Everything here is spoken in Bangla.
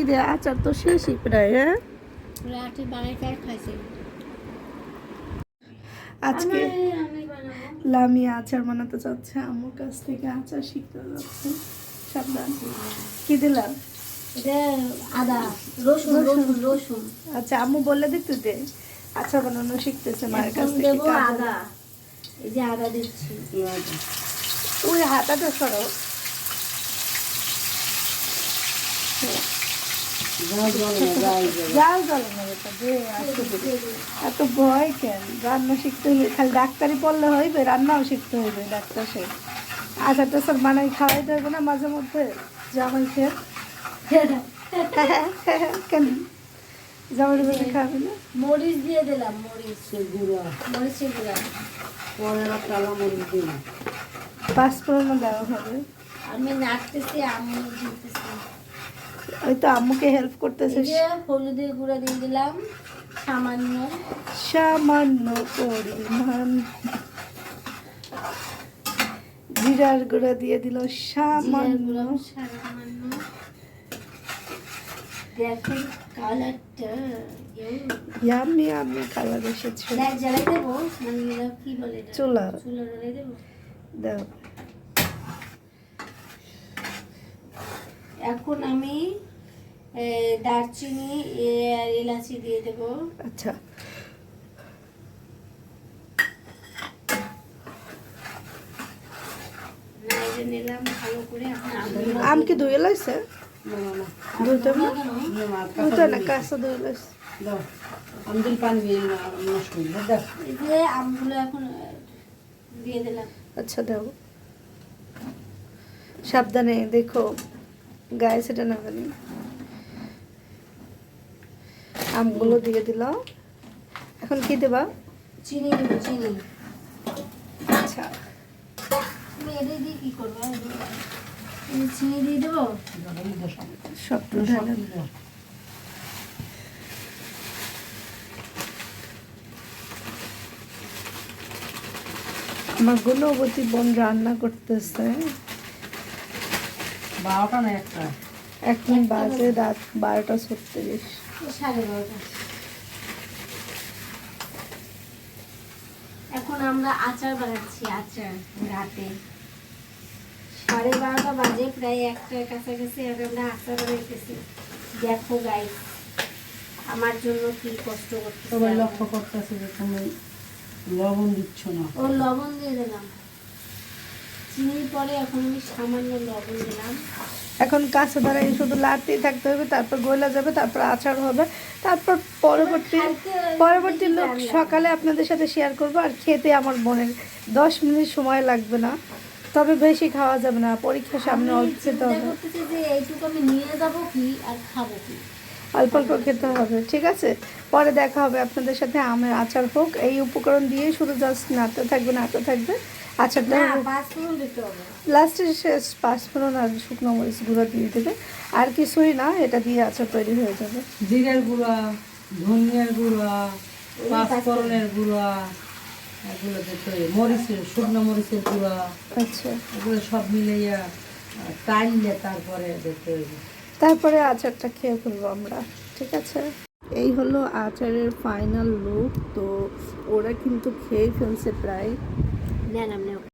কি রে আচার তো শেষই প্রায় হ্যাঁ? আজকে লামিয়া আচার বানাতে চাচ্ছে আম্মুর কাছ থেকে আচার শিখতে যাচ্ছে। সাবধান। কি দিলাম? আদা রসুন রসুন। রসুন আচ্ছা আম্মু বললে দেখতে দে। আচার বানানো শিখতেছে মায়ের কাছ থেকে আদা। এই যে আদা দিচ্ছি। ওই হাতাটা সরো। এত ভয় কেন? রান্না শিখতে হলে খালি ডাক্তারি পড়লে হইবে রান্নাও শিখতে হইবে ডাক্তার সে আচার টাচার বানাই খাওয়াইতে হবে না মাঝে মধ্যে? জামাই খেয়ে। কেন? জামাই না? মরিচ দিয়ে দিলাম মরিচ। গুঁড়া। মরিচের গুঁড়া পাঁচ ফোড়নও দেওয়া হবে। আমি নাড়তেছি আমি দিতেছি। ওই তো আম্মুকে হেল্প করতেছে। হলুদের গুঁড়া দিয়ে দিলাম সামান্য। সামান্য পরিমাণ। জিরার গুঁড়া দিয়ে দিল সামান্য। সামান্য। কালারটা ইয়ামি আমি কালার এসেছে। মানে? চুলা। চুলা দেবো? দাও। এখন আমি দারচিনি আর এলাচি দিয়ে দেবো। আচ্ছা। নিলাম ভালো করে আম কি ধুয়ে লাইছে না কাঁচা ধুয়ে আমদিল পানি নষ্ট হয়ে দেখ এই যে আমগুলো এখন দিয়ে দিলাম। আচ্ছা দাও। সাবধানে দেখো। গায়ে সেটা না জানি। আমগুলো দিয়ে দিল। এখন কি দেবা? চিনি দেবো চিনি। আচ্ছা। কি করবে চিনি দিয়ে দেবো? সব আমার গুণবতী বোন রান্না করতেছে। বারোটা না একটা? এখন বাজে রাত বারোটা ছত্রিশ। সাড়ে বারোটা। এখন আমরা আচার বানাচ্ছি আচার রাতে। সাড়ে বারোটা বাজে প্রায় একটার কাছাকাছি আর আমরা আচার বানাইতেছি। দেখো গাই আমার জন্য কি কষ্ট করতেছে সবাই লক্ষ্য করতেছে যে তুমি লবণ দিচ্ছ না। ও লবণ দিয়ে দিলাম। চিনির পরে এখন আমি সামান্য লবণ দিলাম। এখন কাছে দাঁড়াই শুধু লাড়তেই থাকতে হবে তারপর গলা যাবে তারপর আচার হবে তারপর পরবর্তী পরবর্তী লোক সকালে আপনাদের সাথে শেয়ার করব আর খেতে আমার বোনের দশ মিনিট সময় লাগবে না। তবে বেশি খাওয়া যাবে না পরীক্ষার সামনে অল্প খেতে হবে আমি নিয়ে যাব কি আর খাব কি? অল্প অল্প খেতে হবে ঠিক আছে? পরে দেখা হবে আপনাদের সাথে আমের আচার হোক এই উপকরণ দিয়ে শুধু জাস্ট নাড়তে থাকবে নাড়তে থাকবে। পাঁচ ফোড়ন লাস্টে শেষ পাঁচফোড়ন আর শুকনো মরিচ গুঁড়ো দিয়ে দেবে। আর কিছুই না এটা দিয়ে আচার তৈরি হয়ে যাবে। জিরের গুঁড়া ধনিয়ার গুঁড়া পাঁচফোড়নের গুঁড়া এগুলো মরিচের শুকনো মরিচের গুঁড়া। আচ্ছা। এগুলো সব মিলাইয়া টাইলে তারপরে তারপরে আচারটা খেয়ে ফেলব আমরা ঠিক আছে? এই হলো আচারের ফাইনাল লুক তো ওরা কিন্তু খেয়ে ফেলছে প্রায় Nanam Nook.